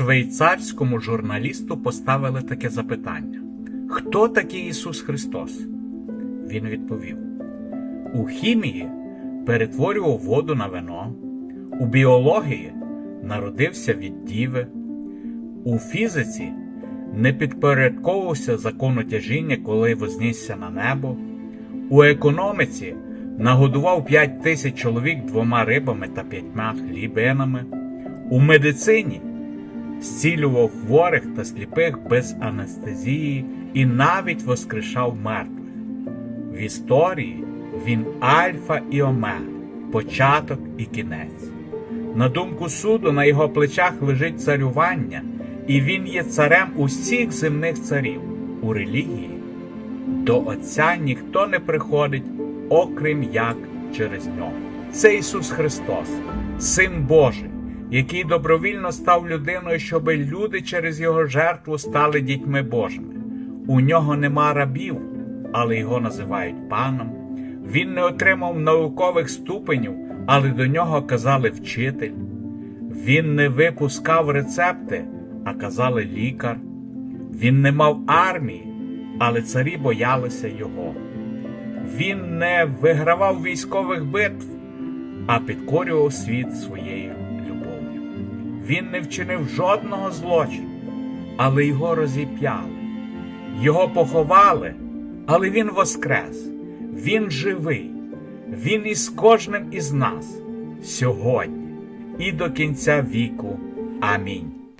швейцарському журналісту поставили таке запитання: Хто такий Ісус Христос? Він відповів: У хімії перетворював воду на вино, у біології народився від діви, у фізиці не підпорядковувався закону тяжіння, коли вознісся на небо, у економіці нагодував 5 тисяч чоловік двома рибами та п'ятьма хлібинами, у медицині зцілював хворих та сліпих без анестезії і навіть воскрешав мертвих. В історії він альфа і омега, початок і кінець. На думку суду, на його плечах лежить царювання, і він є царем усіх земних царів. У релігії до Отця ніхто не приходить, окрім як через нього. Це Ісус Христос, Син Божий, який добровільно став людиною, щоб люди через Його жертву стали дітьми Божими. У нього нема рабів, але його називають паном. Він не отримав наукових ступенів, але до нього казали вчитель. Він не випускав рецепти, а казали лікар. Він не мав армії, але царі боялися його. Він не вигравав військових битв, а підкорював світ своєю. Він не вчинив жодного злочину, але його розіп'яли. Його поховали, але він воскрес. Він живий. Він із кожним із нас сьогодні і до кінця віку. Амінь.